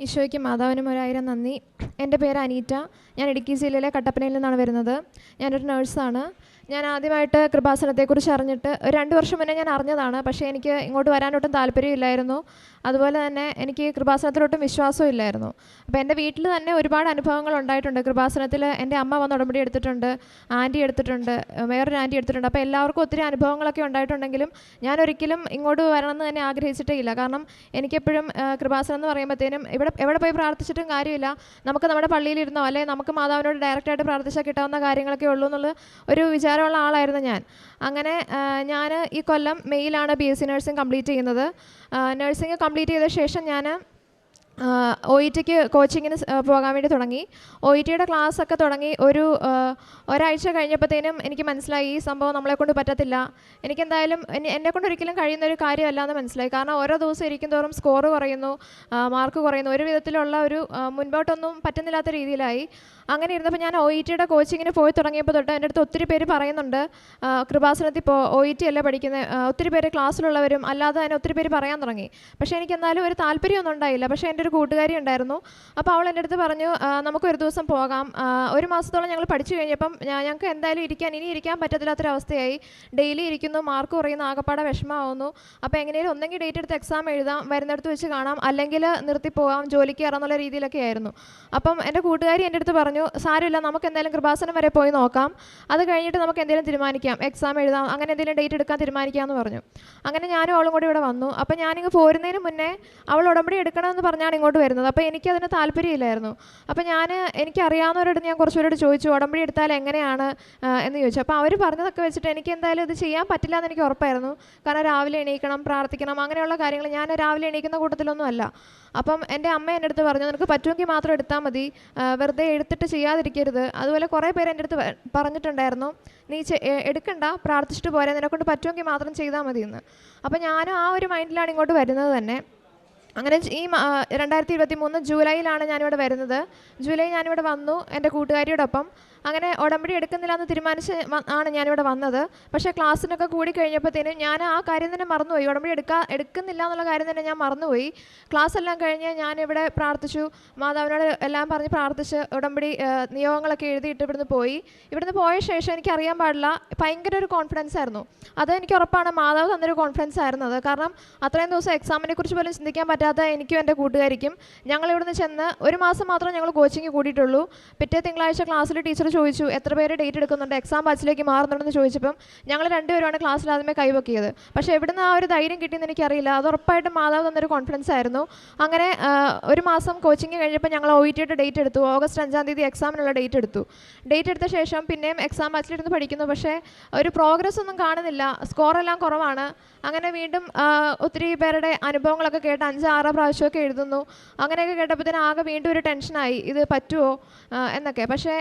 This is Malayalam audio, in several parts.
ഈശോയ്ക്ക് മാതാവിനും ഒരായിരം നന്ദി. എന്റെ പേര് അനീറ്റ. ഞാൻ ഇടുക്കി ജില്ലയിലെ കട്ടപ്പനയിൽ നിന്നാണ് വരുന്നത്. ഞാനൊരു നേഴ്സാണ്. ഞാൻ ആദ്യമായിട്ട് കൃപാസനത്തെക്കുറിച്ച് അറിഞ്ഞിട്ട് ഒരു രണ്ട് വർഷം മുന്നേ ഞാൻ അറിഞ്ഞതാണ്. പക്ഷേ എനിക്ക് ഇങ്ങോട്ട് വരാനൊട്ടും താല്പര്യമില്ലായിരുന്നു. അതുപോലെ തന്നെ എനിക്ക് കൃപാസനത്തിലൊട്ടും വിശ്വാസവും ഇല്ലായിരുന്നു. അപ്പോൾ എന്റെ വീട്ടിൽ തന്നെ ഒരുപാട് അനുഭവങ്ങൾ ഉണ്ടായിട്ടുണ്ട്. കൃപാസനത്തിൽ എന്റെ അമ്മ വന്ന് ഉടമ്പടി എടുത്തിട്ടുണ്ട് ആന്റി എടുത്തിട്ടുണ്ട് വേറൊരു ആന്റി എടുത്തിട്ടുണ്ട്. അപ്പോൾ എല്ലാവർക്കും ഒത്തിരി അനുഭവങ്ങളൊക്കെ ഉണ്ടായിട്ടുണ്ടെങ്കിലും ഞാൻ ഒരിക്കലും ഇങ്ങോട്ട് വരണമെന്ന് തന്നെ ആഗ്രഹിച്ചിട്ടേ ഇല്ല. കാരണം എനിക്കെപ്പോഴും കൃപാസനം എന്ന് പറയുമ്പോഴത്തേനും ഇവിടെ എവിടെ പോയി പ്രാർത്ഥിച്ചിട്ടും കാര്യമില്ല. നമുക്ക് നമ്മുടെ പള്ളിയിലിരുന്നോ അല്ലെ നമുക്ക് മാതാവിനോട് ഡയറക്റ്റായിട്ട് പ്രാർത്ഥിച്ചാൽ കിട്ടാവുന്ന കാര്യങ്ങളൊക്കെ ഉള്ളൂ എന്നുള്ള ഒരു വിചാരമുള്ള ആളായിരുന്നു ഞാൻ. അങ്ങനെ ഞാൻ ഈ കൊല്ലം മെയ്യിലാണ് B S C nursing complete ചെയ്യുന്നത്. നഴ്സിംഗ് കംപ്ലീറ്റ് ചെയ്ത ശേഷം ഞാൻ ഒ ഇ ടിക്ക് കോച്ചിങ്ങിന് പോകാൻ വേണ്ടി തുടങ്ങി. ഒ ഇ ടിയുടെ ഒക്കെ തുടങ്ങി ഒരു ഒരാഴ്ച കഴിഞ്ഞപ്പോഴത്തേനും എനിക്ക് മനസ്സിലായി ഈ സംഭവം നമ്മളെ കൊണ്ട് പറ്റത്തില്ല. എനിക്കെന്തായാലും എന്നെ കൊണ്ട് ഒരിക്കലും കഴിയുന്ന ഒരു കാര്യമല്ല എന്ന് മനസ്സിലായി. കാരണം ഓരോ ദിവസം ഇരിക്കും തോറും സ്കോർ കുറയുന്നു മാർക്ക് കുറയുന്നു. ഒരു വിധത്തിലുള്ള ഒരു മുൻപോട്ടൊന്നും പറ്റുന്നില്ലാത്ത രീതിയിലായി. അങ്ങനെ ഇരുന്നപ്പോൾ ഞാൻ ഒ ഇ ടിയുടെ കോച്ചിങ്ങിന് പോയി തുടങ്ങിയപ്പോൾ തൊട്ട് എന്റെ അടുത്ത് ഒത്തിരി പേര് പറയുന്നുണ്ട്. കൃപാസനത്തിൽ ഇപ്പോൾ ഒ ഇ ടി അല്ല പഠിക്കുന്നത് ഒത്തിരി പേര് ക്ലാസ്സിലുള്ളവരും അല്ലാതെ തന്നെ ഒത്തിരി പേര് പറയാൻ തുടങ്ങി. പക്ഷേ എനിക്ക് എന്നാലും ഒരു താല്പര്യമൊന്നും ഉണ്ടായില്ല. പക്ഷേ എന്റെ ഒരു കൂട്ടുകാരി ഉണ്ടായിരുന്നു. അപ്പോൾ അവൾ എന്റെ അടുത്ത് പറഞ്ഞു നമുക്കൊരു ദിവസം പോകാം. ഒരു മാസത്തോളം ഞങ്ങൾ പഠിച്ചു കഴിഞ്ഞപ്പം ഞങ്ങൾക്ക് എന്തായാലും ഇരിക്കാൻ ഇനി ഇരിക്കാൻ പറ്റത്തില്ലാത്തൊരവസ്ഥയായി. ഡെയിലി ഇരിക്കുന്നു മാർക്ക് കുറയുന്നു ആകപ്പാടെ വിഷമമാവുന്നു. അപ്പോൾ എങ്ങനെയും ഒന്നെങ്കിൽ ഡേറ്റ് എടുത്ത് എക്സാം എഴുതാം വരുന്നിടത്ത് വെച്ച് കാണാം. അല്ലെങ്കിൽ നിർത്തി പോകാം ജോലിക്ക് കയറാന്നുള്ള രീതിയിലൊക്കെ ആയിരുന്നു. അപ്പം എന്റെ കൂട്ടുകാരി എന്റെ അടുത്ത് പറഞ്ഞു സാരമില്ല നമുക്ക് എന്തായാലും കൃപാസനം വരെ പോയി നോക്കാം. അത് കഴിഞ്ഞിട്ട് നമുക്ക് എന്തെങ്കിലും തീരുമാനിക്കാം. എക്സാം എഴുതാം അങ്ങനെ എന്തെങ്കിലും ഡേറ്റ് എടുക്കാൻ തീരുമാനിക്കാം എന്ന് പറഞ്ഞു. അങ്ങനെ ഞാനും അവളും കൂടി ഇവിടെ വന്നു. അപ്പോൾ ഞാനിങ്ങ് പോരുന്നതിന് മുന്നേ അവൾ ഉടമ്പടി എടുക്കണമെന്ന് പറഞ്ഞാണ് ഇങ്ങോട്ട് വരുന്നത്. അപ്പോൾ എനിക്കതിന് താല്പര്യമില്ലായിരുന്നു. അപ്പോൾ ഞാൻ എനിക്കറിയാവുന്നവരോട് ഞാൻ കുറച്ചുപേരോട് ചോദിച്ചു ഉടമ്പടി എടുത്താൽ എങ്ങനെയാണ്? എന്ന് ചോദിച്ചു. അപ്പോൾ അവർ പറഞ്ഞതൊക്കെ വെച്ചിട്ട് എനിക്ക് എന്തായാലും ഇത് ചെയ്യാൻ പറ്റില്ല എന്ന് എനിക്ക് ഉറപ്പായിരുന്നു. കാരണം രാവിലെ എണീക്കണം പ്രാർത്ഥിക്കണം അങ്ങനെയുള്ള കാര്യങ്ങൾ ഞാൻ രാവിലെ എണീക്കുന്ന കൂട്ടത്തിലൊന്നും അല്ല അപ്പം എന്റെ അമ്മ എന്റെ അടുത്ത് പറഞ്ഞു നിനക്ക് പറ്റുമെങ്കിൽ മാത്രം എടുത്താൽ മതി. വെറുതെ എടുത്തിട്ട് ചെയ്യാതിരിക്കരുത്. അതുപോലെ കുറേ പേര് എന്റെ അടുത്ത് പറഞ്ഞിട്ടുണ്ടായിരുന്നു നീ എടുക്കണ്ട പ്രാർത്ഥിച്ചിട്ട് പോരെ നിന്നെക്കൊണ്ട് പറ്റുമെങ്കിൽ മാത്രം ചെയ്താൽ മതി എന്ന് അപ്പം ഞാനും ആ ഒരു മൈൻഡിലാണ് ഇങ്ങോട്ട് വരുന്നത് തന്നെ. അങ്ങനെ ഈ രണ്ടായിരത്തി ഇരുപത്തി മൂന്ന് ജൂലൈയിലാണ് ഞാനിവിടെ വരുന്നത്. ജൂലൈ ഞാനിവിടെ വന്നു എന്റെ കൂട്ടുകാരിയോടൊപ്പം. അങ്ങനെ ഉടമ്പടി എടുക്കുന്നില്ല എന്ന് തീരുമാനിച്ച് ആണ് ഞാനിവിടെ വന്നത്. പക്ഷേ ക്ലാസ്സിനൊക്കെ കൂടി കഴിഞ്ഞപ്പോഴത്തേനും ഞാൻ ആ കാര്യം തന്നെ മറന്നുപോയി. ഉടമ്പടി എടുക്കാ എടുക്കുന്നില്ല എന്നുള്ള കാര്യം തന്നെ ഞാൻ മറന്നുപോയി. ക്ലാസ് എല്ലാം കഴിഞ്ഞ് ഞാനിവിടെ പ്രാർത്ഥിച്ചു. മാതാവിനോട് എല്ലാം പറഞ്ഞ് പ്രാർത്ഥിച്ച് ഉടമ്പടി നിയോഗങ്ങളൊക്കെ എഴുതിയിട്ട് ഇവിടുന്ന് പോയി. ഇവിടുന്ന് പോയ ശേഷം എനിക്ക് അറിയാൻ പാടില്ല ഭയങ്കര ഒരു കോൺഫിഡൻസ് ആയിരുന്നു. അത് എനിക്ക് ഉറപ്പാണ് മാതാവ് തന്നൊരു കോൺഫിഡൻസ് ആയിരുന്നു അത് കാരണം അത്രയും ദിവസം എക്സാമിനെ കുറിച്ച് പോലും ചിന്തിക്കാൻ പറ്റാത്ത എനിക്കും എന്റെ കൂട്ടുകാരിക്കും ഞങ്ങൾ ഇവിടുന്ന് ചെന്ന് ഒരു മാസം മാത്രം ഞങ്ങൾ കോച്ചിങ് കൂടിയിട്ടുള്ളൂ. പിറ്റേ തിങ്കളാഴ്ച ക്ലാസ്സിൽ ടീച്ചർ ചോദിച്ചു എത്ര പേര് ഡേറ്റ് എടുക്കുന്നുണ്ട് എക്സാം ബാച്ചിലേക്ക് മാറുന്നുണ്ടെന്ന് ചോദിച്ചപ്പം ഞങ്ങൾ രണ്ടുപേരുമാണ് ക്ലാസ്സിൽ ആദ്യമേ കൈവക്കിയത്. പക്ഷേ എവിടുന്ന് ആ ഒരു ധൈര്യം കിട്ടിയെന്ന് എനിക്കറിയില്ല. അത് ഉറപ്പായിട്ടും മാതാവ് തന്നൊരു കോൺഫിഡൻസ് ആയിരുന്നു. അങ്ങനെ ഒരു മാസം കോച്ചിങ് കഴിഞ്ഞപ്പോൾ ഞങ്ങൾ ഒ ഇ ടിയുടെ ഡേറ്റ് എടുത്തു. ഓഗസ്റ്റ് അഞ്ചാം തീയതി എക്സാമിനുള്ള ഡേറ്റ് എടുത്തു. ഡേറ്റ് എടുത്ത ശേഷം പിന്നെയും എക്സാം ബാച്ചിലിരുന്ന് പഠിക്കുന്നു. പക്ഷേ ഒരു പ്രോഗ്രസ് ഒന്നും കാണുന്നില്ല. സ്കോറെല്ലാം കുറവാണ്. അങ്ങനെ വീണ്ടും ഒത്തിരി പേരുടെ അനുഭവങ്ങളൊക്കെ കേട്ട് അഞ്ച് ആറ് പ്രാവശ്യമൊക്കെ എഴുതുന്നു. അങ്ങനെയൊക്കെ തന്നെ ആകെ വീണ്ടും ഒരു ടെൻഷനായി ഇത് പറ്റുമോ എന്നൊക്കെ. പക്ഷേ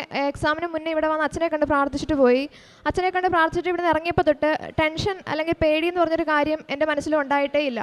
എക്സാമിന് മുന്നേ ഇവിടെ വന്ന് അച്ഛനെ കണ്ട് പ്രാർത്ഥിച്ചിട്ട് പോയി. അച്ഛനെ കണ്ട് പ്രാർത്ഥിച്ചിട്ട് ഇവിടെ ഇറങ്ങിയപ്പോൾ തൊട്ട് ടെൻഷൻ അല്ലെങ്കിൽ പേടി എന്ന് പറഞ്ഞൊരു കാര്യം എന്റെ മനസ്സിൽ ഉണ്ടായിട്ടേ ഇല്ല.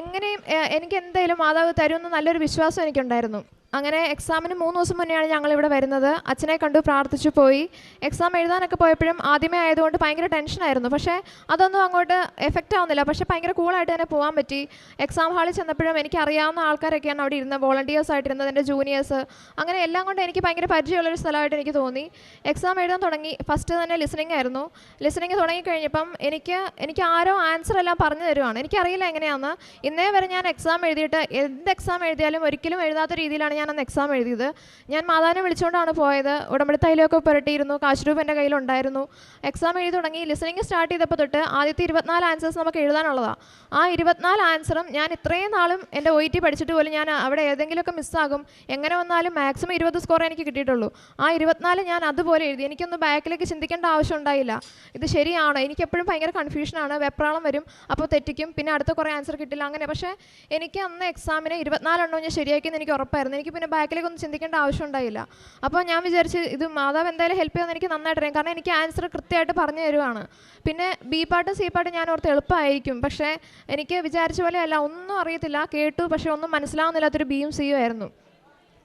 എങ്ങനെയും എനിക്ക് എന്തായാലും മാതാവ് തരുമെന്ന് നല്ലൊരു വിശ്വാസം എനിക്കുണ്ടായിരുന്നു. അങ്ങനെ എക്സാമിന് മൂന്ന് ദിവസം മുന്നെയാണ് ഞങ്ങൾ ഇവിടെ വരുന്നത്. അച്ഛനെ കണ്ടു പ്രാർത്ഥിച്ചു പോയി. എക്സാം എഴുതാനൊക്കെ പോയപ്പോഴും ആദ്യമേ ആയതുകൊണ്ട് ഭയങ്കര ടെൻഷനായിരുന്നു പക്ഷേ അതൊന്നും അങ്ങോട്ട് എഫക്റ്റ് ആവുന്നില്ല. പക്ഷേ ഭയങ്കര കൂളായിട്ട് തന്നെ പോകാൻ പറ്റി. എക്സാം ഹാളിൽ ചെന്നപ്പോഴും എനിക്ക് അറിയാവുന്ന ആൾക്കാരൊക്കെയാണ് അവിടെ ഇരുന്ന വോളണ്ടിയേഴ്സ് ആയിട്ടിരുന്നത് എന്റെ ജൂനിയേഴ്സ് അങ്ങനെ എല്ലാം കൊണ്ട് എനിക്ക് ഭയങ്കര പരിചയമുള്ളൊരു സ്ഥലമായിട്ട് എനിക്ക് തോന്നി. എക്സാം എഴുതാൻ തുടങ്ങി. ഫസ്റ്റ് തന്നെ ലിസണിങ് ആയിരുന്നു. ലിസണിങ് തുടങ്ങി കഴിഞ്ഞപ്പം എനിക്ക് എനിക്ക് ആരോ ആൻസർ എല്ലാം പറഞ്ഞു തരുവാണ്. എനിക്കറിയില്ല എങ്ങനെയാണെന്ന് ഇന്നേ വരെ ഞാൻ എക്സാം എഴുതിയിട്ട് എന്ത് എക്സാം എഴുതിയാലും ഒരിക്കലും എഴുതാത്ത രീതിയിലാണ് ഞാൻ അന്ന് എക്സാം എഴുതിയത്. ഞാൻ മാതാവിനെ വിളിച്ചുകൊണ്ടാണ് പോയത്. ഉടമ്പടി തൈലമൊക്കെ പുരട്ടിയിരുന്നു. കാശ് രൂപ എന്റെ കയ്യിലുണ്ടായിരുന്നു. എക്സാം എഴുതി തുടങ്ങി. ലിസണിങ് സ്റ്റാർട്ട് ചെയ്തപ്പോൾ തൊട്ട് ആദ്യത്തെ ഇരുപത്തിനാല് ആൻസേഴ്സ് നമുക്ക് എഴുതാനുള്ളതാണ് ആ ഇരുപത്തിനാല് ആൻസറും ഞാൻ ഇത്രയും നാളും എന്റെ ഒ ടി പഠിച്ചിട്ട് പോലും ഞാൻ അവിടെ ഏതെങ്കിലുമൊക്കെ മിസ്സാകും എങ്ങനെ വന്നാലും മാക്സിമം ഇരുപത് സ്കോർ എനിക്ക് കിട്ടിയിട്ടുള്ളൂ. ആ ഇരുപത്തിനാല് ഞാൻ അതുപോലെ എഴുതി. എനിക്കൊന്ന് ബാക്കിലേക്ക് ചിന്തിക്കേണ്ട ആവശ്യം ഉണ്ടായില്ല. ഇത് ശരിയാണോ. എനിക്ക് എപ്പോഴും ഭയങ്കര കൺഫ്യൂഷനാണ് വെപ്രാളം വരും. അപ്പോൾ തെറ്റിക്കും. പിന്നെ അടുത്ത കുറേ ആൻസർ കിട്ടില്ല. അങ്ങനെ. പക്ഷേ എനിക്ക് അന്ന് എക്സാമിന് ഇരുപത്തിനാലെണ്ണം ഞാൻ ശരിയാക്കിയെന്ന് എനിക്ക് ഉറപ്പായിരുന്നു. എനിക്ക് പിന്നെ ബാക്കിലേക്ക് ഒന്നും ചിന്തിക്കേണ്ട ആവശ്യം ഉണ്ടായില്ല അപ്പോൾ ഞാൻ വിചാരിച്ച് ഇത് മാതാവ് എന്തായാലും ഹെൽപ്പ് ചെയ്യുമെന്ന് എനിക്ക് നന്നായിട്ട് അറിയാം. കാരണം എനിക്ക് ആൻസർ കൃത്യമായിട്ട് പറഞ്ഞു തരുവാണ്. പിന്നെ ബി പാട്ട് സി പാട്ട് ഞാൻ ഓർത്ത് എളുപ്പമായിരിക്കും. പക്ഷേ എനിക്ക് വിചാരിച്ച പോലെ അല്ല ഒന്നും അറിയത്തില്ല. കേട്ടു പക്ഷേ ഒന്നും മനസ്സിലാവുന്നില്ലാത്തൊരു ബിയും സിയും ആയിരുന്നു.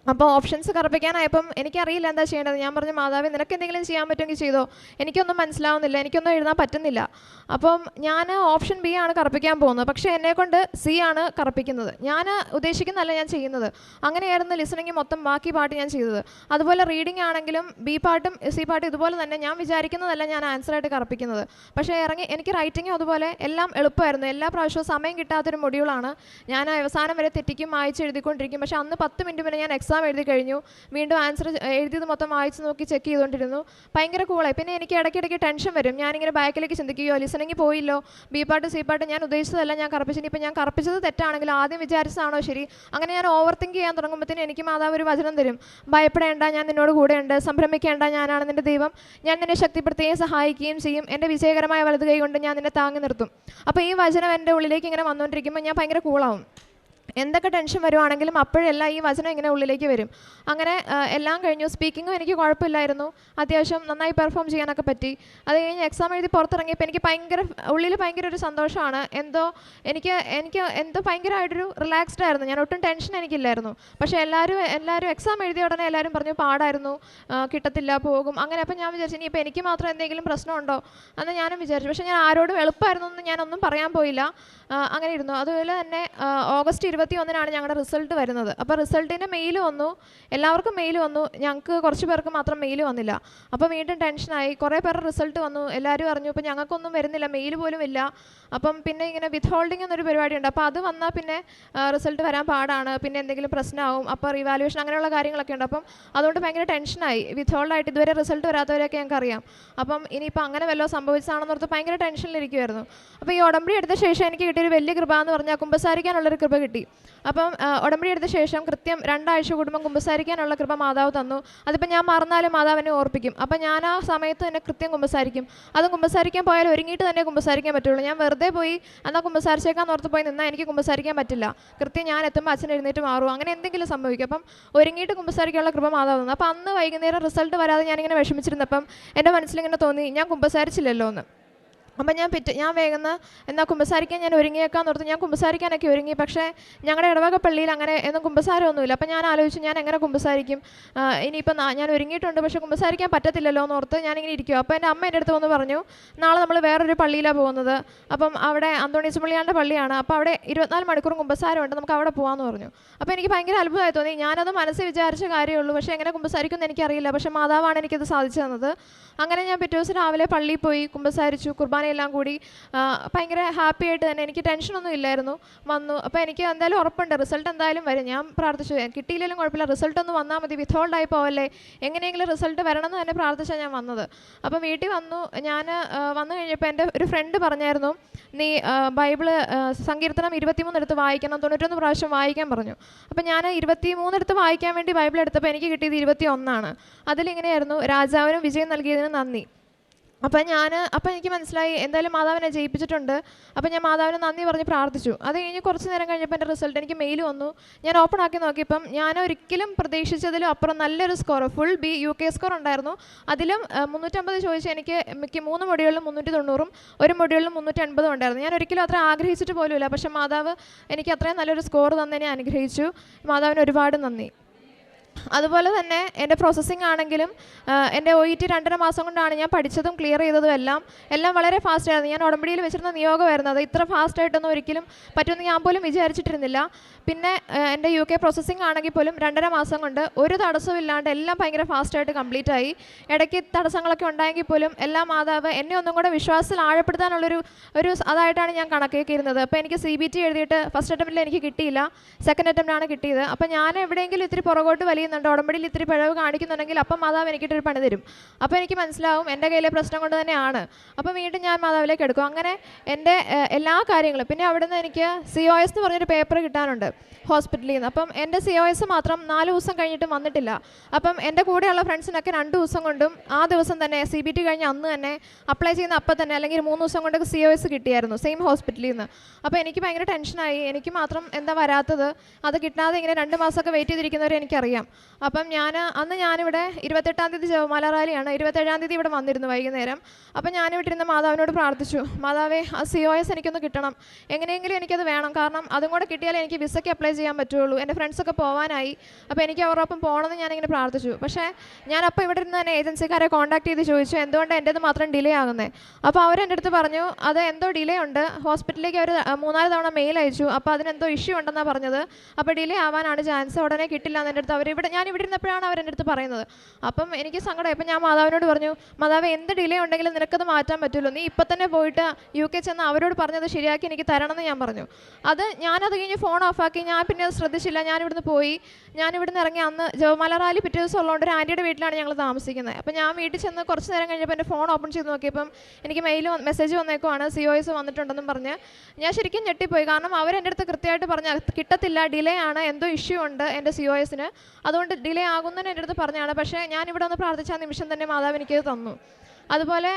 അപ്പോൾ ഓപ്ഷൻസ് കറപ്പിക്കാനായപ്പം എനിക്കറിയില്ല എന്താ ചെയ്യേണ്ടത്. ഞാൻ പറഞ്ഞു മാതാവ് നിനക്ക് എന്തെങ്കിലും ചെയ്യാൻ പറ്റുമെങ്കിൽ ചെയ്തോ. എനിക്കൊന്നും മനസ്സിലാവുന്നില്ല. എനിക്കൊന്നും എഴുതാൻ പറ്റുന്നില്ല. അപ്പം ഞാൻ ഓപ്ഷൻ ബി ആണ് കറപ്പിക്കാൻ പോകുന്നത്. പക്ഷേ എന്നെക്കൊണ്ട് സി ആണ് കറപ്പിക്കുന്നത്. ഞാൻ ഉദ്ദേശിക്കുന്നതല്ല ഞാൻ ചെയ്യുന്നത്. അങ്ങനെയായിരുന്നു ലിസണിങ് മൊത്തം ബാക്കി പാട്ട് ഞാൻ ചെയ്തത്. അതുപോലെ റീഡിംഗ് ആണെങ്കിലും ബി പാട്ടും സി പാട്ടും ഇതുപോലെ തന്നെ ഞാൻ വിചാരിക്കുന്നതല്ല ഞാൻ ആൻസറായിട്ട് കറപ്പിക്കുന്നത്. പക്ഷേ ഇറങ്ങി എനിക്ക് റൈറ്റിങ്ങും അതുപോലെ എല്ലാം എളുപ്പമായിരുന്നു. എല്ലാ പ്രാവശ്യവും സമയം കിട്ടാത്തൊരു മൊഡ്യൂളാണ് ഞാൻ അവസാനം വരെ തെറ്റിക്കും വായിച്ച് എഴുതിക്കൊണ്ടിരിക്കും. പക്ഷേ അന്ന് പത്ത് മിനിറ്റ് മുന്നേ ഞാൻ എക്സാം എഴുതി കഴിഞ്ഞു. വീണ്ടും ആൻസർ എഴുതിയത് മൊത്തം വായിച്ച് നോക്കി ചെക്ക് ചെയ്തുകൊണ്ടിരുന്നു. ഭയങ്കര കൂളായി പിന്നെ എനിക്ക് ഇടയ്ക്കിടയ്ക്ക് ടെൻഷൻ വരും. ഞാനിങ്ങനെ ബാക്കിലേക്ക് ചിന്തിക്കുകയോ ലിസണിങ് പോയില്ലോ. ബി പാട്ട് സി പാട്ട് ഞാൻ ഉദ്ദേശിച്ചതല്ല ഞാൻ കറപ്പിച്ചിട്ട് ഇപ്പം ഞാൻ കറപ്പിച്ചത് തെറ്റാണെങ്കിൽ ആദ്യം വിചാരിച്ചതാണോ ശരി? അങ്ങനെ ഞാൻ ഓവർ തിങ്ക് ചെയ്യാൻ തുടങ്ങുമ്പോഴത്തേനും എനിക്ക് മാതാവ് ഒരു വചനം തരും. ഭയപ്പെടേണ്ട ഞാൻ നിന്നോട് കൂടെയുണ്ട്. സംരംഭിക്കേണ്ട ഞാനാണ് നിന്റെ ദൈവം. ഞാൻ നിന്നെ ശക്തിപ്പെടുത്തുകയും സഹായിക്കുകയും ചെയ്യും. എന്റെ വിജയകരമായ വലത് കൈ കൊണ്ട് ഞാൻ നിന്നെ താങ്ങി നിർത്തും. അപ്പോൾ ഈ വചനം എന്റെ ഉള്ളിലേക്ക് ഇങ്ങനെ വന്നുകൊണ്ടിരിക്കുമ്പോൾ ഞാൻ ഭയങ്കര കൂളാവും എന്തൊക്കെ ടെൻഷൻ വരുവാണെങ്കിലും അപ്പോഴെല്ലാം ഈ വചനം ഇങ്ങനെ ഉള്ളിലേക്ക് വരും. അങ്ങനെ എല്ലാം കഴിഞ്ഞു. സ്പീക്കിങ്ങും എനിക്ക് കുഴപ്പമില്ലായിരുന്നു. അത്യാവശ്യം നന്നായി പെർഫോം ചെയ്യാനൊക്കെ പറ്റി. അത് കഴിഞ്ഞ് എക്സാം എഴുതി പുറത്തിറങ്ങിയപ്പോൾ എനിക്ക് ഭയങ്കര ഉള്ളിൽ ഭയങ്കര ഒരു സന്തോഷമാണ്. എന്തോ എനിക്ക് എനിക്ക് എന്തോ ഭയങ്കരമായിട്ടൊരു റിലാക്സ്ഡ് ആയിരുന്നു. ഞാൻ ഒട്ടും ടെൻഷൻ എനിക്കില്ലായിരുന്നു. പക്ഷേ എല്ലാവരും എല്ലാവരും എക്സാം എഴുതിയ ഉടനെ എല്ലാവരും പറഞ്ഞു പാടായിരുന്നു. കിട്ടത്തില്ല പോകും. അങ്ങനെ അപ്പം ഞാൻ വിചാരിച്ചു ഇനിയിപ്പോൾ എനിക്ക് മാത്രം എന്തെങ്കിലും പ്രശ്നമുണ്ടോ? എന്ന് ഞാനും വിചാരിച്ചു. പക്ഷേ ഞാൻ ആരോടും എളുപ്പമായിരുന്നു എന്ന് ഞാനൊന്നും പറയാൻ പോയില്ല. അങ്ങനെ ഇരുന്നു. അതുപോലെ തന്നെ ഓഗസ്റ്റ് ഓഗസ്റ്റ് ഇരുപത്തി ഒന്നിനാണ് ഞങ്ങളുടെ റിസൾട്ട് വരുന്നത്. അപ്പോൾ റിസൾട്ടിന്റെ മെയിൽ വന്നു. എല്ലാവർക്കും മെയിൽ വന്നു. ഞങ്ങൾക്ക് കുറച്ച് പേർക്ക് മാത്രം മെയിൽ വന്നില്ല. അപ്പോൾ വീണ്ടും ടെൻഷനായി കുറേ പേരുടെ റിസൾട്ട് വന്നു. എല്ലാവരും അറിഞ്ഞു. ഇപ്പോൾ ഞങ്ങൾക്കൊന്നും വരുന്നില്ല. മെയിൽ പോലും ഇല്ല. അപ്പം പിന്നെ ഇങ്ങനെ വിത്ത് ഹോൾഡിംഗ് എന്നൊരു പരിപാടിയുണ്ട്. അപ്പോൾ അത് വന്നാൽ പിന്നെ റിസൾട്ട് വരാൻ പാടാണ്. പിന്നെ എന്തെങ്കിലും പ്രശ്നമാവും അപ്പോൾ റിവാലുവേഷൻ അങ്ങനെയുള്ള കാര്യങ്ങളൊക്കെ ഉണ്ട്. അപ്പം അതുകൊണ്ട് ഭയങ്കര ടെൻഷനായി വിത്ത് ഹോൾഡായിട്ട് ഇതുവരെ റിസൾട്ട് വരാത്തവരെയൊക്കെ ഞങ്ങൾക്ക് അറിയാം അപ്പം ഇനിയിപ്പോൾ അങ്ങനെ വല്ലതും സംഭവിച്ചതാണെന്ന് ഓർത്ത് ഭയങ്കര ടെൻഷനിലിരിക്കുമായിരുന്നു അപ്പോൾ ഈ ഉടമ്പടി എടുത്ത ശേഷം എനിക്ക് കിട്ടിയൊരു വലിയ കൃപ എന്ന് പറഞ്ഞാൽ കുമ്പസാരിക്കാനുള്ളൊരു കൃപ കിട്ടി. അപ്പം ഉടമ്പടി എടുത്ത ശേഷം കൃത്യം രണ്ടാഴ്ച കുടുംബം കുമ്പസാരിക്കാനുള്ള കൃപ മാതാവ് തന്നു. അതിപ്പോൾ ഞാൻ മറന്നാലും മാതാവിനെ ഓർപ്പിക്കും. അപ്പം ഞാൻ ആ സമയത്ത് തന്നെ കൃത്യം കുമ്പസാരിക്കും. അത് കുമ്പസാരിക്കാൻ പോയാൽ ഒരുങ്ങിയിട്ട് തന്നെ കുമ്പസാരിക്കാൻ പറ്റുള്ളൂ. ഞാൻ വെറുതെ പോയി എന്നാൽ കുമ്പസാരിച്ചേക്കാൻ ഓർത്ത് പോയി നിന്നാൽ എനിക്ക് കുമ്പസാരിക്കാൻ പറ്റില്ല. കൃത്യം ഞാൻ എത്തുമ്പോൾ അച്ഛൻ എഴുന്നേറ്റ് മാറും. അങ്ങനെ എന്തെങ്കിലും സംഭവിക്കും. അപ്പം ഒരുങ്ങിയിട്ട് കുമ്പസാരിക്കാനുള്ള കൃപ മാതാവ് തന്നു. അപ്പം അന്ന് വൈകുന്നേരം റിസൾട്ട് വരാതെ ഞാനിങ്ങനെ വിഷമിച്ചിരുന്നപ്പം എന്റെ മനസ്സിലിങ്ങനെ തോന്നി ഞാൻ കുമ്പസാരിച്ചില്ലല്ലോ എന്ന് അപ്പം ഞാൻ പിറ്റേ ഞാൻ വേഗം എന്നാൽ കുമ്പസാരിക്കാൻ ഞാൻ ഒരുങ്ങിയേക്കാന്ന് ഓർത്ത് ഞാൻ കുമ്പസാരിക്കാനൊക്കെ ഒരുങ്ങി. പക്ഷേ ഞങ്ങളുടെ ഇടവക പള്ളിയിൽ അങ്ങനെ എന്നും കുമ്പസാരമൊന്നുമില്ല. അപ്പം ഞാൻ ആലോചിച്ചു ഞാൻ എങ്ങനെ കുമ്പസാരിക്കും? ഇനിയിപ്പം ഞാൻ ഒരുങ്ങിയിട്ടുണ്ട്. പക്ഷേ കുമ്പസാരിക്കാൻ പറ്റത്തില്ലല്ലോ എന്ന് ഓർത്ത് ഞാനിങ്ങനെ ഇരിക്കും അപ്പോൾ എന്റെ അമ്മ എന്റെ അടുത്ത് വന്ന് പറഞ്ഞു നാളെ നമ്മൾ വേറൊരു പള്ളിയിലാണ് പോകുന്നത്. അപ്പം അവിടെ അന്തോണീസ് പള്ളിയാണ്ട് പള്ളിയാണ്. അപ്പോൾ അവിടെ ഇരുപത്തിനാല് മണിക്കൂർ കുമ്പസാരമുണ്ട്. നമുക്ക് അവിടെ പോകാമെന്ന് പറഞ്ഞു. അപ്പോൾ എനിക്ക് ഭയങ്കര അത്ഭുതമായി തോന്നി. ഞാനത് മനസ്സിൽ വിചാരിച്ച കാര്യമുള്ളൂ. പക്ഷേ എങ്ങനെ കുമ്പസാരിക്കും എന്ന് എനിക്കറിയില്ല. പക്ഷേ മാതാവാണ് എനിക്കത് സാധിച്ചു തന്നത്. അങ്ങനെ ഞാൻ പിറ്റേ ദിവസം രാവിലെ പള്ളിയിൽ പോയി കുമ്പസാരിച്ചു. കുർബാനയെല്ലാം കൂടി ഭയങ്കര ഹാപ്പി ആയിട്ട് തന്നെ. എനിക്ക് ടെൻഷനൊന്നും ഇല്ലായിരുന്നു. വന്നു. അപ്പോൾ എനിക്ക് എന്തായാലും ഉറപ്പുണ്ട്. റിസൾട്ട് എന്തായാലും വരും. ഞാൻ പ്രാർത്ഥിച്ചു. കിട്ടിയില്ലെങ്കിലും കുഴപ്പമില്ല. റിസൾട്ട് ഒന്ന് വന്നാൽ മതി. വിത്തോൾഡ് ആയി പോവല്ലേ. എങ്ങനെയെങ്കിലും റിസൾട്ട് വരണം എന്ന് തന്നെ പ്രാർത്ഥിച്ചാൽ ഞാൻ വന്നത്. അപ്പോൾ വീട്ടിൽ വന്നു. ഞാൻ വന്നു കഴിഞ്ഞപ്പോൾ എന്റെ ഒരു ഫ്രണ്ട് പറഞ്ഞായിരുന്നു നീ ബൈബിൾ സങ്കീർത്തനം ഇരുപത്തിമൂന്ന് എടുത്ത് വായിക്കണം. തൊണ്ണൂറ്റൊന്ന് പ്രാവശ്യം വായിക്കാൻ പറഞ്ഞു. അപ്പോൾ ഞാൻ ഇരുപത്തി മൂന്നെടുത്ത് വായിക്കാൻ വേണ്ടി ബൈബിൾ എടുത്തപ്പോൾ എനിക്ക് കിട്ടിയത് ഇരുപത്തി ഒന്നാണ് അതിലിങ്ങനെയായിരുന്നു. രാജാവിനും വിജയം നൽകിയതിന് നന്ദി. അപ്പം ഞാൻ അപ്പം എനിക്ക് മനസ്സിലായി എന്തായാലും മാതാവിനെ ജയിപ്പിച്ചിട്ടുണ്ട്. അപ്പം ഞാൻ മാതാവിനെ നന്ദി പറഞ്ഞ് പ്രാർത്ഥിച്ചു. അത് കഴിഞ്ഞ് കുറച്ച് നേരം കഴിഞ്ഞപ്പോൾ എന്റെ റിസൾട്ട് എനിക്ക് മെയിൽ വന്നു. ഞാൻ ഓപ്പൺ ആക്കി നോക്കിയപ്പം ഞാൻ ഒരിക്കലും പ്രതീക്ഷിച്ചതിലും അപ്പുറം നല്ലൊരു score full B U K score ഉണ്ടായിരുന്നു. അതിലും മുന്നൂറ്റമ്പത് ചോദിച്ചാൽ എനിക്ക് മിക്ക മൂന്ന് മൊഡ്യൂളിലും മുന്നൂറ്റി തൊണ്ണൂറും ഒരു മൊഡ്യൂളിലും മുന്നൂറ്റി അൻപതും ഉണ്ടായിരുന്നു. ഞാൻ ഒരിക്കലും അത്ര ആഗ്രഹിച്ചിട്ട് പോലുമില്ല. പക്ഷെ മാതാവ് എനിക്ക് അത്രയും നല്ലൊരു സ്കോർ തന്നെ അനുഗ്രഹിച്ചു. മാതാവിന് ഒരുപാട് നന്ദി. അതുപോലെ തന്നെ എന്റെ പ്രോസസ്സിംഗ് ആണെങ്കിലും എന്റെ ഒ ഇ ടി രണ്ടര മാസം കൊണ്ടാണ് ഞാൻ പഠിച്ചതും ക്ലിയർ ചെയ്തതും എല്ലാം. എല്ലാം വളരെ ഫാസ്റ്റായിരുന്നു ഞാൻ ഉടമ്പടിയിൽ വെച്ചിരുന്ന നിയോഗമായിരുന്നു. അത് ഇത്ര ഫാസ്റ്റായിട്ടൊന്നും ഒരിക്കലും പറ്റുമെന്ന് ഞാൻ പോലും വിചാരിച്ചിട്ടിരുന്നില്ല. പിന്നെ എന്റെ യു കെ പ്രോസസ്സിംഗ് ആണെങ്കിൽ പോലും രണ്ടര മാസം കൊണ്ട് ഒരു തടസ്സവും ഇല്ലാണ്ട് എല്ലാം ഭയങ്കര ഫാസ്റ്റായിട്ട് കംപ്ലീറ്റ് ആയി. ഇടയ്ക്ക് തടസ്സങ്ങളൊക്കെ ഉണ്ടായെങ്കിൽ പോലും എല്ലാ മാതാവ് എന്നെ ഒന്നും കൂടെ വിശ്വാസത്തിൽ ആഴപ്പെടുത്താനുള്ളൊരു ഒരു അതായിട്ടാണ് ഞാൻ കണക്കാക്കിയിരുന്നത്. അപ്പോൾ എനിക്ക് സി ബി ടി എഴുതിയിട്ട് ഫസ്റ്റ് അറ്റംപ്റ്റിൽ എനിക്ക് കിട്ടിയില്ല. സെക്കൻഡ് അറ്റംപ്റ്റാണ് കിട്ടിയത്. അപ്പോൾ ഞാൻ എവിടെയെങ്കിലും ഇത്തിരി പുറകോട്ട് വലിയുന്നുണ്ട് ഉടമ്പടിയിൽ ഇത്തിരി പിഴവ് കാണിക്കുന്നുണ്ടെങ്കിൽ അപ്പം മാതാവ് എനിക്കിട്ടൊരു പണി തരും. അപ്പോൾ എനിക്ക് മനസ്സിലാവും എന്റെ കയ്യിലെ പ്രശ്നം കൊണ്ട് തന്നെയാണ്. അപ്പം വീണ്ടും ഞാൻ മാതാവിലേക്ക് എടുക്കും. അങ്ങനെ എന്റെ എല്ലാ കാര്യങ്ങളും പിന്നെ അവിടുന്ന് എനിക്ക് സി ഒ എസ് എന്ന് പറഞ്ഞൊരു പേപ്പർ കിട്ടാനുണ്ട് ഹോസ്പിറ്റലിൽ നിന്ന്. അപ്പം എന്റെ സി ഒ എസ് മാത്രം നാല് ദിവസം കഴിഞ്ഞിട്ടും വന്നിട്ടില്ല. അപ്പം എന്റെ കൂടെയുള്ള ഫ്രണ്ട്സിനൊക്കെ രണ്ട് ദിവസം കൊണ്ടും ആ ദിവസം തന്നെ സി ബി ടി കഴിഞ്ഞ് അന്ന് തന്നെ അപ്ലൈ ചെയ്യുന്ന അപ്പം തന്നെ അല്ലെങ്കിൽ മൂന്ന് ദിവസം കൊണ്ടൊക്കെ സി ഒ എസ് കിട്ടിയായിരുന്നു സെയിം ഹോസ്പിറ്റലിൽ നിന്ന്. അപ്പോൾ എനിക്ക് ഭയങ്കര ടെൻഷനായി. എനിക്ക് മാത്രം എന്താ വരാത്തത്? അത് കിട്ടാതെ ഇങ്ങനെ രണ്ട് മാസമൊക്കെ വെയിറ്റ് ചെയ്തിരിക്കുന്നവരെ എനിക്കറിയാം. അപ്പം ഞാൻ അന്ന് ഞാനിവിടെ ഇരുപത്തെട്ടാം തീയതി ജവമാല റാലിയാണ്. ഇരുപത്തേഴാം തീയതി ഇവിടെ വന്നിരുന്നു വൈകുന്നേരം. അപ്പം ഞാനിവിടെ ഇരുന്ന് മാതാവിനോട് പ്രാർത്ഥിച്ചു. മാതാവേ ആ സി ഒ എസ് എനിക്കൊന്ന് കിട്ടണം. എങ്ങനെയെങ്കിലും എനിക്കത് വേണം. കാരണം അതും കൂടെ കിട്ടിയാലേ എനിക്ക് വിസയ്ക്ക് അപ്ലൈ ചെയ്യാൻ പറ്റുള്ളൂ. എന്റെ ഫ്രണ്ട്സൊക്കെ പോകാനായി അപ്പോൾ എനിക്ക് അവരോടൊപ്പം പോകണമെന്ന് ഞാനിങ്ങനെ പ്രാർത്ഥിച്ചു. പക്ഷേ ഞാനപ്പോൾ ഇവിടെ ഇരുന്ന് തന്നെ ഏജൻസിക്കാരെ കോൺടാക്ട് ചെയ്ത് ചോദിച്ചു. എന്തുകൊണ്ട് എന്റേത് മാത്രം ഡിലേ ആകുന്നത് അപ്പോൾ അവർ എന്റെ അടുത്ത് പറഞ്ഞു അത് എന്തോ ഡിലേ ഉണ്ട്. ഹോസ്പിറ്റലിലേക്ക് അവർ മൂന്നാൽ തവണ മെയിൽ അയച്ചു. അപ്പോൾ അതിനെന്തോ ഇഷ്യൂ ഉണ്ടെന്നാണ് പറഞ്ഞത്. അപ്പോൾ ഡിലേ ആവാനാണ് ചാൻസ് ഉടനെ കിട്ടില്ല എന്ന് എന്റെ അടുത്ത് അവർ ഇവിടെ ഞാൻ ഇവിടെ ഇരുന്നപ്പോഴാണ് അവർ അടുത്ത് പറയുന്നത്. അപ്പം എനിക്ക് സങ്കടം. ഇപ്പം ഞാൻ മാതാവിനോട് പറഞ്ഞു മാതാവ് എന്ത് ഡിലേ ഉണ്ടെങ്കിലും നിനക്കത് മാറ്റാൻ പറ്റുമല്ലോ. നീ ഇപ്പം തന്നെ പോയിട്ട് യു കെ ചെന്ന് അവരോട് പറഞ്ഞത് ശരിയാക്കി എനിക്ക് തരണമെന്ന് ഞാൻ പറഞ്ഞു. അത് ഞാനത് കഴിഞ്ഞ് ഫോൺ ഓഫാക്കി. ഞാൻ പിന്നെ അത് ശ്രദ്ധിച്ചില്ല. ഞാൻ ഇവിടുന്ന് പോയി. ഞാൻ ഇവിടുന്ന് ഇറങ്ങി അന്ന് ജവമല റാലി പിറ്റേ ദിവസം ഉള്ളതുകൊണ്ട് ഒരു ആന്റിയുടെ വീട്ടിലാണ് ഞങ്ങൾ താമസിക്കുന്നത്. അപ്പം ഞാൻ വീട്ടിൽ ചെന്ന് കുറച്ച് നേരം കഴിഞ്ഞപ്പോൾ എന്റെ ഫോൺ ഓപ്പൺ ചെയ്ത് നോക്കിയപ്പം എനിക്ക് മെയിൽ മെസ്സേജ് വന്നേക്കുവാണ്. സി ഒ എസ് വന്നിട്ടുണ്ടെന്നും പറഞ്ഞ് ഞാൻ ശരിക്കും ഞെട്ടിപ്പോയി. കാരണം അവർ എന്റെ അടുത്ത് കൃത്യമായിട്ട് പറഞ്ഞ കിട്ടത്തില്ല ഡിലേ ആണ്. എന്തോ ഇഷ്യൂ ഉണ്ട് എന്റെ സി ഒ എസിന് അതുകൊണ്ട് ഡിലേ ആകുന്നതിന് എന്റെ അടുത്ത് പറഞ്ഞാണ് പക്ഷേ ഞാൻ ഇവിടെ ഒന്ന് പ്രാർത്ഥിച്ച ആ നിമിഷം തന്നെ മാതാവ് എനിക്കത് തന്നു. അതുപോലെ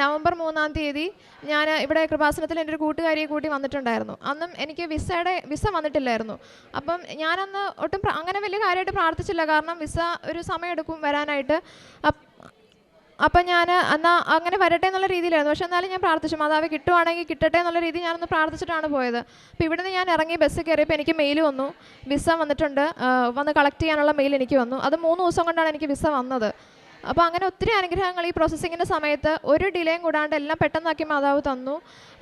നവംബർ മൂന്നാം തീയതി ഞാൻ ഇവിടെ കൃപാസനത്തിൽ എന്റെ ഒരു കൂട്ടുകാരിയെ കൂട്ടി വന്നിട്ടുണ്ടായിരുന്നു. അന്നും എനിക്ക് വിസയുടെ വിസ വന്നിട്ടില്ലായിരുന്നു. അപ്പം ഞാനന്ന് ഒട്ടും അങ്ങനെ വലിയ കാര്യമായിട്ട് പ്രാർത്ഥിച്ചില്ല. കാരണം വിസ ഒരു സമയം എടുക്കും വരാനായിട്ട് അപ്പ് ഞാൻ എന്നാൽ അങ്ങനെ വരട്ടെ എന്നുള്ള രീതിയിലായിരുന്നു. പക്ഷെ എന്നാലും ഞാൻ പ്രാർത്ഥിച്ചു മാതാവ് കിട്ടുവാണെങ്കിൽ കിട്ടട്ടെ എന്നുള്ള രീതി ഞാനൊന്ന് പ്രാർത്ഥിച്ചിട്ടാണ് പോയത്. അപ്പോൾ ഇവിടുന്ന് ഞാൻ ഇറങ്ങി ബസ് കയറിയപ്പോൾ എനിക്ക് മെയിൽ വന്നു. വിസ വന്നിട്ടുണ്ട്. വന്ന് കളക്ട് ചെയ്യാനുള്ള മെയിൽ എനിക്ക് വന്നു. അത് മൂന്ന് ദിവസം കൊണ്ടാണ് എനിക്ക് വിസ വന്നത്. അപ്പോൾ അങ്ങനെ ഒത്തിരി അനുഗ്രഹങ്ങൾ ഈ പ്രോസസ്സിങ്ങിന്റെ സമയത്ത് ഒരു ഡിലേയും കൂടാണ്ട് എല്ലാം പെട്ടെന്നാക്കി മാതാവ് തന്നു.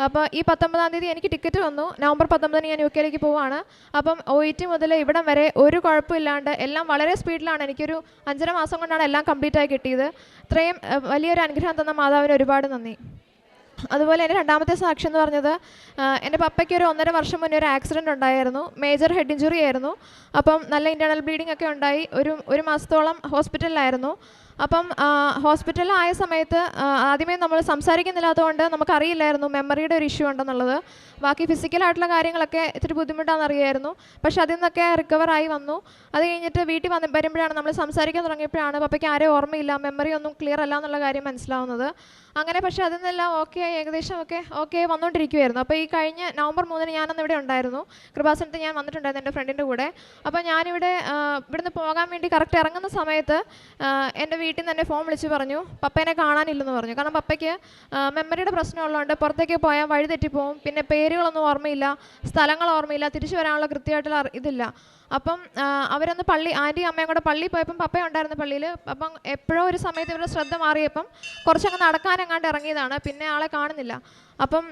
അപ്പോൾ ഈ പത്തൊമ്പതാം തീയതി എനിക്ക് ടിക്കറ്റ് വന്നു നവംബർ പത്തൊമ്പതിന് ഞാൻ യു കെയിലേക്ക് പോവാണ്. അപ്പം ഒ ഇ ടി മുതൽ ഇവിടം വരെ ഒരു കുഴപ്പമില്ലാണ്ട് എല്ലാം വളരെ സ്പീഡിലാണ് എനിക്കൊരു അഞ്ചര മാസം കൊണ്ടാണ് എല്ലാം കംപ്ലീറ്റ് ആയി കിട്ടിയത്. ഇത്രയും വലിയൊരു അനുഗ്രഹം തന്ന മാതാവിന് ഒരുപാട് നന്ദി. അതുപോലെ എന്റെ രണ്ടാമത്തെ സാക്ഷ്യം എന്ന് പറഞ്ഞത് എന്റെ പപ്പയ്ക്ക് ഒരു ഒന്നര വർഷം മുന്നേ ഒരു ആക്സിഡന്റ് ഉണ്ടായിരുന്നു. മേജർ ഹെഡ് ഇഞ്ചുറി ആയിരുന്നു. അപ്പം നല്ല ഇന്റേർണൽ ബ്ലീഡിംഗ് ഒക്കെ ഉണ്ടായി. ഒരു ഒരു മാസത്തോളം ഹോസ്പിറ്റലിലായിരുന്നു അപ്പം ഹോസ്പിറ്റലിലായ സമയത്ത് ആദ്യമേ നമ്മൾ സംസാരിക്കുന്നില്ലാത്തതുകൊണ്ട് നമുക്കറിയില്ലായിരുന്നു മെമ്മറിയുടെ ഒരു ഇഷ്യൂ ഉണ്ടെന്നുള്ളത്. ബാക്കി ഫിസിക്കലായിട്ടുള്ള കാര്യങ്ങളൊക്കെ ഇത്തിരി ബുദ്ധിമുട്ടാണെന്ന് അറിയായിരുന്നു പക്ഷെ അതിൽ നിന്നൊക്കെ റിക്കവറായി വന്നു. അത് കഴിഞ്ഞിട്ട് വീട്ടിൽ വന്ന് വരുമ്പോഴാണ് നമ്മൾ സംസാരിക്കാൻ തുടങ്ങിയപ്പോഴാണ് പപ്പയ്ക്ക് ആരെയും ഓർമ്മയില്ല മെമ്മറി ഒന്നും ക്ലിയർ അല്ല എന്നുള്ള കാര്യം മനസ്സിലാവുന്നത്. അങ്ങനെ പക്ഷേ അതിൽ നിന്നെല്ലാം ഓക്കെ ഏകദേശം ഒക്കെ ഓക്കെ വന്നുകൊണ്ടിരിക്കുമായിരുന്നു അപ്പോൾ ഈ കഴിഞ്ഞ നവംബർ മൂന്നിന് ഞാനന്ന് ഇവിടെ ഉണ്ടായിരുന്നു. കൃപാസനത്തിൽ ഞാൻ വന്നിട്ടുണ്ടായിരുന്നു എന്റെ ഫ്രണ്ടിന്റെ കൂടെ. അപ്പോൾ ഞാനിവിടെ ഇവിടുന്ന് പോകാൻ വേണ്ടി കറക്റ്റ് ഇറങ്ങുന്ന സമയത്ത് എന്റെ എന്റെ വീട്ടിൽ നിന്ന് തന്നെ ഫോൺ വിളിച്ച് പറഞ്ഞു പപ്പേനെ കാണാനില്ലെന്ന് പറഞ്ഞു. കാരണം പപ്പയ്ക്ക് മെമ്മറിയുടെ പ്രശ്നമുള്ളതുകൊണ്ട് പുറത്തേക്ക് പോയാൽ വഴി തെറ്റിപ്പോവും. പിന്നെ പേരുകളൊന്നും ഓർമ്മയില്ല സ്ഥലങ്ങൾ ഓർമ്മയില്ല തിരിച്ചു വരാനുള്ള കൃത്യമായിട്ടുള്ള ഇതില്ല. അപ്പം അവരൊന്ന് പള്ളി ആന്റി അമ്മയും കൂടെ പള്ളിയിൽ പോയപ്പം പപ്പ ഉണ്ടായിരുന്നു പള്ളിയിൽ അപ്പം എപ്പോഴോ ഒരു സമയത്ത് ഇവരുടെ ശ്രദ്ധ മാറിയപ്പം കുറച്ചങ്ങ് നടക്കാനെങ്ങാണ്ട് ഇറങ്ങിയതാണ്. പിന്നെ ആളെ കാണുന്നില്ല. അപ്പം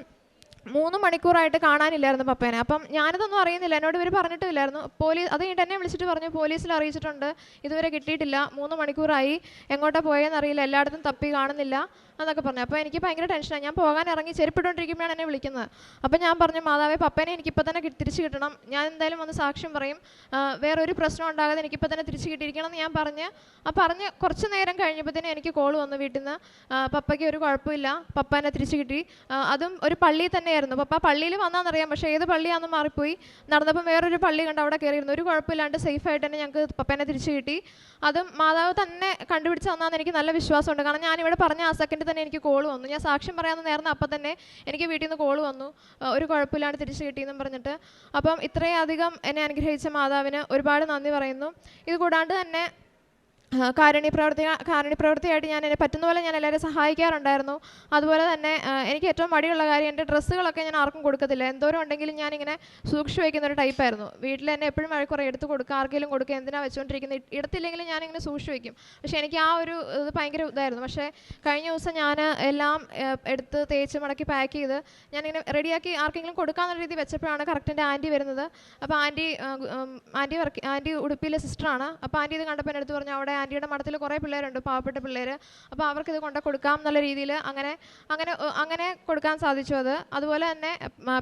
മൂന്ന് മണിക്കൂറായിട്ട് കാണാനില്ലായിരുന്നു പപ്പേനെ. അപ്പം ഞാനിതൊന്നും അറിയുന്നില്ല. എന്നോട് ഇവർ പറഞ്ഞിട്ടില്ലായിരുന്നു പോലീസ് അത് കഴിഞ്ഞിട്ട് എന്നെ വിളിച്ചിട്ട് പറഞ്ഞു പോലീസിൽ അറിയിച്ചിട്ടുണ്ട്. ഇതുവരെ കിട്ടിയിട്ടില്ല. മൂന്ന് മണിക്കൂറായി. എങ്ങോട്ടാണ് പോയെന്ന് അറിയില്ല എല്ലായിടത്തും തപ്പി കാണുന്നില്ല. എന്നൊക്കെ പറഞ്ഞു. അപ്പോൾ എനിക്ക് ഭയങ്കര ടെൻഷനാണ് ഞാൻ പോകാൻ ഇറങ്ങി ചെരുപ്പിട്ടുകൊണ്ടിരിക്കുമ്പോഴാണ് എന്നെ വിളിക്കുന്നത്. അപ്പോൾ ഞാൻ പറഞ്ഞു മാതാവേ പപ്പേനെ എനിക്കിപ്പോൾ തന്നെ തിരിച്ച് കിട്ടണം. ഞാൻ എന്തായാലും വന്ന് സാക്ഷ്യം പറയും. വേറൊരു പ്രശ്നം ഉണ്ടാകാതെ എനിക്കിപ്പോൾ തന്നെ തിരിച്ച് കിട്ടിയിരിക്കണം എന്ന് ഞാൻ പറഞ്ഞ്. ആ പറഞ്ഞ് കുറച്ച് നേരം കഴിഞ്ഞപ്പോഴത്തേനും എനിക്ക് കോൾ വന്നു വീട്ടിൽ നിന്ന് പപ്പയ്ക്ക് ഒരു കുഴപ്പമില്ല. പപ്പ എന്നെ തിരിച്ച് കിട്ടി. അതും ഒരു പള്ളിയിൽ തന്നെയായിരുന്നു. പപ്പ പള്ളിയിൽ വന്നാന്നറിയാം പക്ഷേ ഏത് പള്ളിയാണെന്ന് മാറിപ്പോയി. നടന്നപ്പോൾ വേറൊരു പള്ളി കണ്ട് അവിടെ കയറിയിരുന്നു ഒരു കുഴപ്പമില്ലാണ്ട് സേഫായിട്ട് തന്നെ ഞങ്ങൾക്ക് പപ്പേനെ തിരിച്ച് കിട്ടി. അതും മാതാവ് തന്നെ കണ്ടുപിടിച്ച് തന്നാന്ന് എനിക്ക് നല്ല വിശ്വാസമുണ്ട്. കാരണം ഞാനിവിടെ പറഞ്ഞ ആ സെക്കൻഡിൽ തന്നെ എനിക്ക് കോൾ വന്നു. ഞാൻ സാക്ഷ്യം പറയാമെന്ന് നേർന്ന അപ്പം തന്നെ എനിക്ക് വീട്ടിൽ നിന്ന് കോൾ വന്നു ഒരു കുഴപ്പമില്ലാണ്ട് തിരിച്ച് കിട്ടിയെന്നും പറഞ്ഞിട്ട്. അപ്പം ഇത്രയധികം എന്നെ അനുഗ്രഹിച്ച മാതാവിന് ഒരുപാട് നന്ദി പറയുന്നു. ഇത് കൂടാണ്ട് തന്നെ ആ, കാരുണ്യ പ്രവർത്തി കാരുണ്യ പ്രവൃത്തിയായിട്ട് ഞാൻ എന്നെ പറ്റുന്ന പോലെ ഞാൻ എല്ലാവരെയും സഹായിക്കാറുണ്ടായിരുന്നു. അതുപോലെ തന്നെ എനിക്ക് ഏറ്റവും മടിയുള്ള കാര്യം എന്റെ ഡ്രസ്സുകളൊക്കെ ഞാൻ ആർക്കും കൊടുക്കത്തില്ല. എന്തോരം ഉണ്ടെങ്കിലും ഞാനിങ്ങനെ സൂക്ഷിച്ച് വയ്ക്കുന്ന ഒരു ടൈപ്പായിരുന്നു. വീട്ടിൽ എന്നെ എപ്പോഴും വഴക്കുറേ എടുത്ത് കൊടുക്കുക ആർക്കെങ്കിലും കൊടുക്കുക എന്തിനാണ് വെച്ചുകൊണ്ടിരിക്കുന്നത് ഇടത്തില്ലെങ്കിലും ഞാനിങ്ങനെ സൂക്ഷിച്ച് വയ്ക്കും. പക്ഷേ എനിക്ക് ആ ഒരു ഇത് ഭയങ്കര ഇതായിരുന്നു. പക്ഷേ കഴിഞ്ഞ ദിവസം ഞാൻ എല്ലാം എടുത്ത് തേച്ച് മടക്കി പാക്ക് ചെയ്ത് ഞാനിങ്ങനെ റെഡിയാക്കി ആർക്കെങ്കിലും കൊടുക്കാമെന്നുള്ള രീതി വെച്ചപ്പോഴാണ് കറക്റ്റ് എന്റെ ആന്റി വരുന്നത്. അപ്പോൾ ആന്റി ആന്റി വർക്ക് ആന്റി ഉടുപ്പിയിലെ സിസ്റ്ററാണ്. അപ്പോൾ ആന്റി ഇത് കണ്ടപ്പോൾ എന്റെ അടുത്ത് പറഞ്ഞു അവിടെ ആന്റിയുടെ മഠത്തിൽ കുറേ പിള്ളേരുണ്ട് പാവപ്പെട്ട പിള്ളേർ അപ്പോൾ അവർക്കിത് കൊണ്ട് കൊടുക്കാം എന്നുള്ള രീതിയിൽ അങ്ങനെ അങ്ങനെ അങ്ങനെ കൊടുക്കാൻ സാധിച്ചു അത്. അതുപോലെ തന്നെ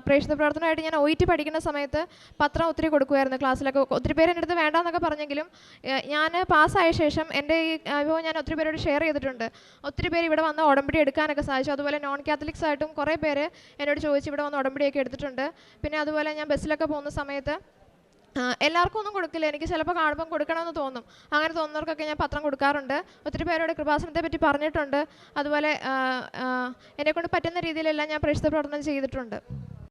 പ്രേക്ഷിത പ്രവർത്തനമായിട്ട് ഞാൻ ഒ ടി പഠിക്കുന്ന സമയത്ത് പത്രം ഒത്തിരി കൊടുക്കുമായിരുന്നു ക്ലാസ്സിലൊക്കെ. ഒത്തിരി പേര് എന്റെ അടുത്ത് വേണ്ടാന്നൊക്കെ പറഞ്ഞെങ്കിലും ഞാൻ പാസ്സായ ശേഷം എന്റെ ഈ അനുഭവം ഞാൻ ഒത്തിരി പേരോട് ഷെയർ ചെയ്തിട്ടുണ്ട്. ഒത്തിരി പേര് ഇവിടെ വന്ന് ഉടമ്പടി എടുക്കാനൊക്കെ സാധിച്ചു. അതുപോലെ നോൺ കാത്തലിക്സ് ആയിട്ടും കുറേ പേര് എന്നോട് ചോദിച്ച് ഇവിടെ വന്ന് ഉടമ്പടിയൊക്കെ എടുത്തിട്ടുണ്ട്. പിന്നെ അതുപോലെ ഞാൻ ബസ്സിലൊക്കെ പോകുന്ന സമയത്ത് എല്ലാവർക്കും ഒന്നും കൊടുക്കില്ല. എനിക്ക് ചിലപ്പോൾ കാണുമ്പം കൊടുക്കണമെന്ന് തോന്നും. അങ്ങനെ തോന്നുന്നവർക്കൊക്കെ ഞാൻ പത്രം കൊടുക്കാറുണ്ട്. ഒത്തിരി പേരോട് കൃപാസനത്തെ പറ്റി പറഞ്ഞിട്ടുണ്ട്. അതുപോലെ എന്നെക്കൊണ്ട് പറ്റുന്ന രീതിയിലെല്ലാം ഞാൻ പ്രേക്ഷിത പ്രവർത്തനം ചെയ്തിട്ടുണ്ട്.